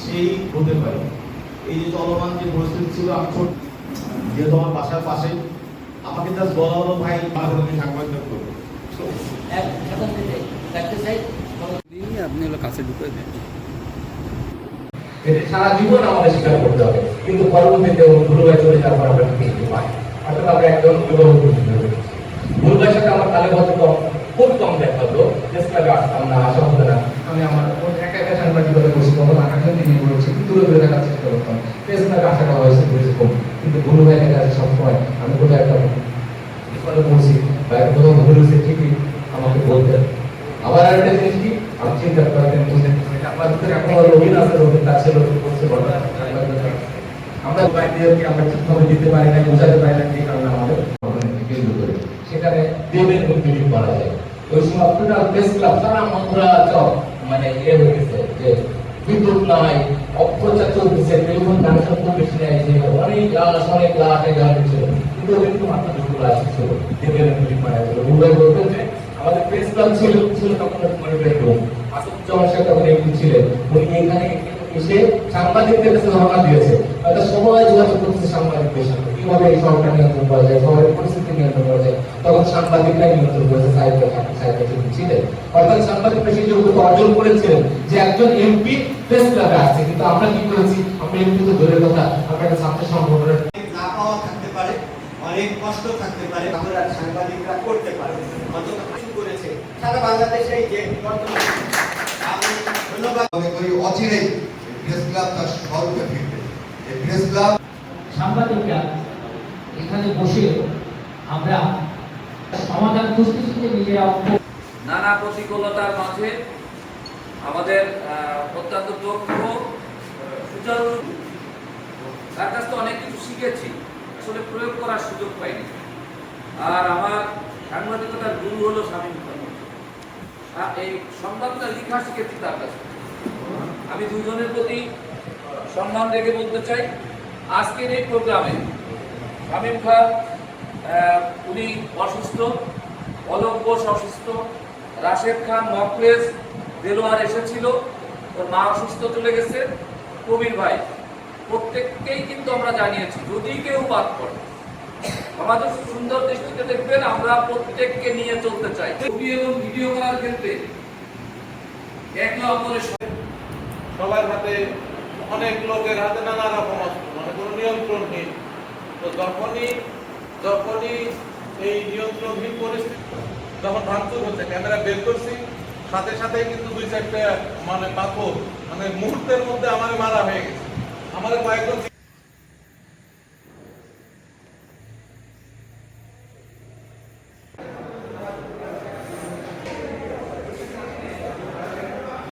সেই হতে পারে। এই যে চলমান যে পরিস্থিতি ছিল বাসার পাশে, আমাকে বলা হলো, ভাই সাংবাদিক করব সারা জীবন আমাদের স্বীকার করতে হবে। কিন্তু পরবর্তীতে চলে যাওয়ার পর আমরা কিছু পাই। আমরা একজন ভাইয়ের সাথে আমার তালে হয়তো খুব কম দেখা হতো চেষ্টা আসতাম না, আসা হতো না। আমি আমার কিন্তু ভুল ভাইয়ের কাছে সবসময় আমি কোথাও একটা ঠিকই আমাকে বলতেন আবার আরেকটা জিনিস কি? আছে রবিন কাছে রবিন করছে আমরা বাইরে আমরা ঠিকভাবে দিতে পারি না, বোঝাতে পারি না যে কারণে আমাদের? কেন্দ্র করে সেখানে দেবের মিটিং করা যায়। ওই সময় টোটাল প্রেস ক্লাব সারা মন্ত্রা চক মানে এ হয়ে যে বিদ্যুৎ নাই অপ্রচার চলতেছে টেলিফোন কানেকশন খুব বেশি নেই, যে অনেক লাশ অনেক লাশ এই ধরনের ছিল কিন্তু কিন্তু মাত্র দুটো লাশ ছিল দেবের মিটিং করা হয়েছিল মুম্বাই বলতে যে আমাদের প্রেস ক্লাব ছিল ছিল তখন মানে বেডরুম আসল চমৎকার তখন একটু ছিলেন উনি এখানে এসে সাংবাদিকদের কাছে ধর্ণা দিয়েছে। হয়তো সময় যোগাযোগ করতেছে সাংবাদিকদের সাথে। কীভাবে এই শহরটা নিয়ন্ত্রণ করা যায় শহরের পরিস্থিতি নিয়ন্ত্রণ করা যায় তখন সাংবাদিকরাই নিয়ন্ত্রণ করেছে সাহিত্য সাহিত্য ছিলেন অর্থাৎ সাংবাদিকরা সেই যোগ্যতা অর্জন করেছিলেন যে একজন এমপি প্রেস ক্লাবে আসছে কিন্তু আমরা কি করেছি? আমরা এমপি তো দূরের কথা আমরা একটা ছাত্র সংগঠনের না পাওয়া থাকতে পারে অনেক কষ্ট থাকতে পারে আমরা সাংবাদিকরা করতে পারে অন্তত কিছু করেছে। সারা বাংলাদেশে যে বর্তমানে আমি ধন্যবাদ। করি অচিরেই প্রেস ক্লাব তার স্বরূপে ফিরবে এই প্রেস ক্লাব সাংবাদিকরা এখানে বসে আমরা সমাধান খুঁজতে খুঁজতে নিজেরা নানা প্রতিকূলতার মাঝে আমাদের অত্যন্ত দক্ষ সুচারু তার কাছ থেকে অনেক কিছু শিখেছি আসলে প্রয়োগ করার সুযোগ পাইনি। আর আমার সাংবাদিকতার গুরু হলো স্বামী এই সংবাদটা লিখা শিখেছি তার কাছে আমি দুজনের প্রতি সম্মান রেখে বলতে চাই, আজকের এই প্রোগ্রামে শামীম খান উনি অসুস্থ অলোক বোস অসুস্থ, রাশেদ খান মকলেস, দেলোয়ার এসেছিল, ওর মা অসুস্থ চলে গেছে কবির ভাই, প্রত্যেককেই কিন্তু আমরা জানিয়েছি, যদি কেউ বাদ পড়ে, আমাদের সুন্দর দৃষ্টিতে দেখবেন আমরা প্রত্যেককে নিয়ে চলতে চাই। ছবি এবং ভিডিও করার ক্ষেত্রে সবার হাতে অনেক লোকের হাতে নানা রকম মানে কোনো নিয়ন্ত্রণ নেই। তো যখনই যখনই এই নিয়ন্ত্রণহীন পরিস্থিতি তখন ভাঙচুর হচ্ছে। ক্যামেরা বের করছি। সাথে সাথে কিন্তু দুই চারটে মানে পাথর মানে মুহূর্তের মধ্যে আমার মারা হয়ে গেছে। আমাদের কয়েকজন